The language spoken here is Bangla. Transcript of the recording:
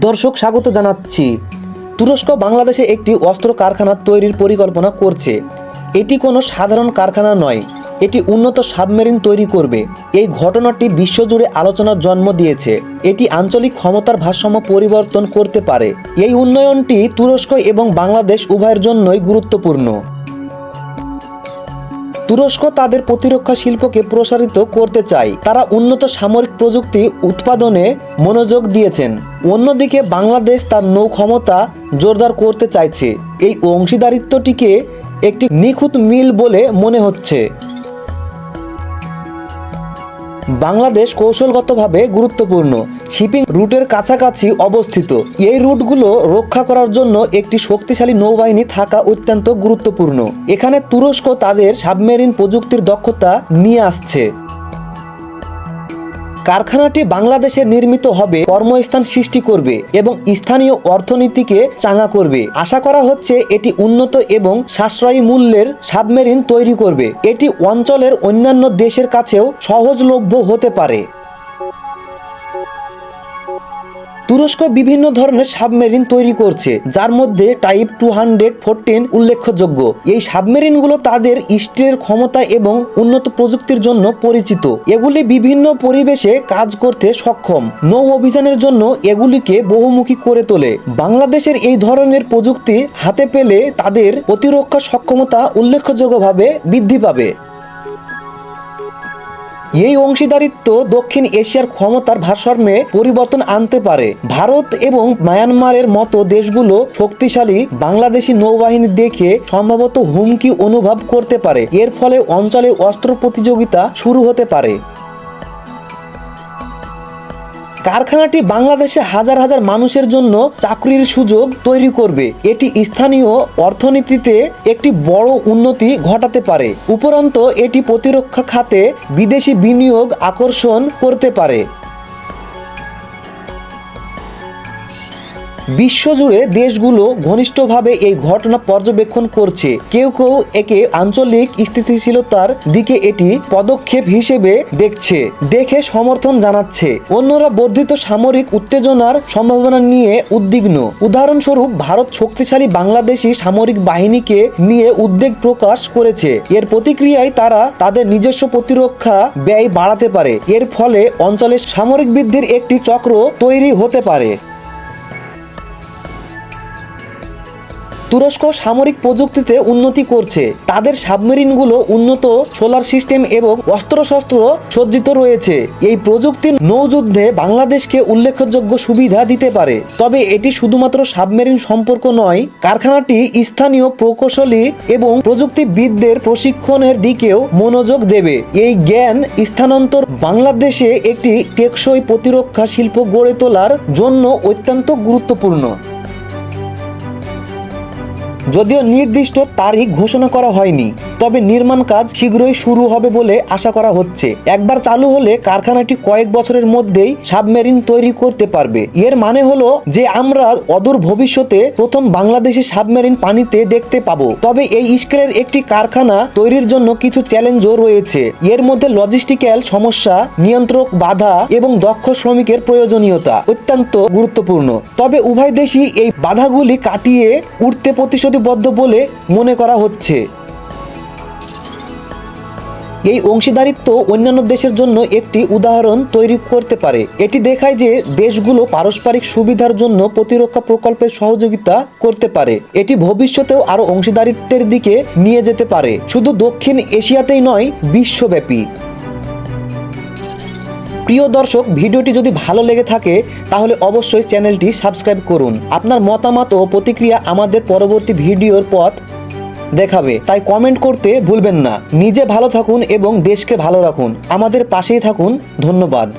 দর্শক স্বাগত জানাচ্ছি। তুরস্ক বাংলাদেশে একটি অস্ত্র কারখানা তৈরির পরিকল্পনা করছে। এটি কোনো সাধারণ কারখানা নয়, এটি উন্নত সাবমেরিন তৈরি করবে। এই ঘটনাটি বিশ্বজুড়ে আলোচনার জন্ম দিয়েছে। এটি আঞ্চলিক ক্ষমতার ভারসাম্য পরিবর্তন করতে পারে। এই উন্নয়নটি তুরস্ক এবং বাংলাদেশ উভয়ের জন্যই গুরুত্বপূর্ণ। তুরস্ক তাদের প্রতিরক্ষা শিল্পকে প্রসারিত করতে চায়। তারা উন্নত সামরিক প্রযুক্তি উৎপাদনে মনোযোগ দিয়েছেন। অন্যদিকে বাংলাদেশ তার নৌ ক্ষমতা জোরদার করতে চাইছে। এই অংশীদারিত্বটিকে একটি নিখুঁত মিল বলে মনে হচ্ছে। বাংলাদেশ কৌশলগতভাবে গুরুত্বপূর্ণ। শিপিং রুটের কাছাকাছি অবস্থিত। এই রুটগুলো রক্ষা করার জন্য একটি শক্তিশালী নৌবাহিনী থাকা অত্যন্ত গুরুত্বপূর্ণ। এখানে তুরস্ক তাদের সাবমেরিন প্রযুক্তির দক্ষতা নিয়ে আসছে। কারখানাটি বাংলাদেশে নির্মিত হবে, কর্মস্থান সৃষ্টি করবে এবং স্থানীয় অর্থনীতিকে চাঙা করবে। আশা করা হচ্ছে এটি উন্নত এবং সাশ্রয়ী মূল্যের সাবমেরিন তৈরি করবে। এটি অঞ্চলের অন্যান্য দেশের কাছেও সহজলভ্য হতে পারে। তুরস্ক বিভিন্ন ধরনের সাবমেরিন তৈরি করছে, যার মধ্যে টাইপ টু হান্ড্রেড ফোরটিন উল্লেখযোগ্য। এই সাবমেরিনগুলো তাদের স্টিলের ক্ষমতা এবং উন্নত প্রযুক্তির জন্য পরিচিত। এগুলি বিভিন্ন পরিবেশে কাজ করতে সক্ষম। নৌ অভিযানের জন্য এগুলিকে বহুমুখী করে তোলে। বাংলাদেশের এই ধরনের প্রযুক্তি হাতে পেলে তাদের প্রতিরক্ষা সক্ষমতা উল্লেখযোগ্যভাবে বৃদ্ধি পাবে। এই অংশীদারিত্ব দক্ষিণ এশিয়ার ক্ষমতার ভারসাম্যে পরিবর্তন আনতে পারে। ভারত এবং মায়ানমারের মতো দেশগুলো শক্তিশালী বাংলাদেশি নৌবাহিনী দেখে সম্ভবত হুমকি অনুভব করতে পারে। এর ফলে অঞ্চলে অস্ত্র প্রতিযোগিতা শুরু হতে পারে। কারখানাটি বাংলাদেশে হাজার হাজার মানুষের জন্য চাকরির সুযোগ তৈরি করবে। এটি স্থানীয় অর্থনীতিতে একটি বড় উন্নতি ঘটাতে পারে। উপরন্ত, এটি প্রতিরক্ষা খাতে বিদেশি বিনিয়োগ আকর্ষণ করতে পারে। বিশ্বজুড়ে দেশগুলো ঘনিষ্ঠভাবে এই ঘটনা পর্যবেক্ষণ করছে। কেউ কেউ একে আঞ্চলিক স্থিতিশীলতার দিকে এটি পদক্ষেপ হিসেবে দেখছে, দেখে সমর্থন জানাচ্ছে। অন্যরা বর্ধিত সামরিক উত্তেজনার সম্ভাবনা নিয়ে উদ্বিগ্ন। উদাহরণস্বরূপ, ভারত শক্তিশালী বাংলাদেশি সামরিক বাহিনীকে নিয়ে উদ্বেগ প্রকাশ করেছে। এর প্রতিক্রিয়ায় তারা তাদের নিজস্ব প্রতিরক্ষা ব্যয় বাড়াতে পারে। এর ফলে অঞ্চলে সামরিক বৃদ্ধির একটি চক্র তৈরি হতে পারে। তুরস্ক সামরিক প্রযুক্তিতে উন্নতি করছে। তাদের সাবমেরিনগুলো উন্নত সোলার সিস্টেম এবং অস্ত্রশস্ত্র সজ্জিত রয়েছে। এই প্রযুক্তির নৌযুদ্ধে বাংলাদেশকে উল্লেখযোগ্য সুবিধা দিতে পারে। তবে এটি শুধুমাত্র সাবমেরিন সম্পর্ক নয়, কারখানাটি স্থানীয় প্রকৌশলী এবং প্রযুক্তিবিদদের প্রশিক্ষণের দিকেও মনোযোগ দেবে। এই জ্ঞান স্থানান্তর বাংলাদেশে একটি টেকসই প্রতিরক্ষা শিল্প গড়ে তোলার জন্য অত্যন্ত গুরুত্বপূর্ণ। যদিও নির্দিষ্ট তারিখ ঘোষণা করা হয়নি। তবে নির্মাণ কাজ শীঘ্রই শুরু হবে বলে আশা করা হচ্ছে। একবার চালু হলে কারখানাটি কয়েক বছরের মধ্যেই সাবমেরিন তৈরি করতে পারবে। এর মানে হলো যে আমরা অদূর ভবিষ্যতে প্রথম বাংলাদেশি সাবমেরিন পানিতে দেখতে পাবো। তবে এই স্কেলের একটি কারখানা তৈরির জন্য কিছু চ্যালেঞ্জও রয়েছে। এর মধ্যে লজিস্টিক্যাল সমস্যা, নিয়ন্ত্রক বাধা এবং দক্ষ শ্রমিকের প্রয়োজনীয়তা অত্যন্ত গুরুত্বপূর্ণ। তবে উভয় দেশই এই বাধাগুলি কাটিয়ে উঠতে প্রতিশ্রুতিবদ্ধ বলে মনে করা হচ্ছে। এই অংশীদারিত্ব অন্যান্য দেশের জন্য একটি উদাহরণ তৈরি করতে পারে। এটি দেখায় যে দেশগুলো পারস্পরিক সুবিধার জন্য প্রতিরক্ষা প্রকল্পের সহযোগিতা করতে পারে। এটি ভবিষ্যতেও আরও অংশীদারিত্বের দিকে নিয়ে যেতে পারে। শুধু দক্ষিণ এশিয়াতেই নয়, বিশ্বব্যাপী। প্রিয় দর্শক, ভিডিওটি যদি ভালো লেগে থাকে, তাহলে অবশ্যই চ্যানেলটি সাবস্ক্রাইব করুন। আপনার মতামত ও প্রতিক্রিয়া আমাদের পরবর্তী ভিডিওর পথ দেখাবে। তাই কমেন্ট করতে ভুলবেন না। নিজে ভালো থাকুন এবং দেশকে ভালো রাখুন। আমাদের পাশেই থাকুন। ধন্যবাদ।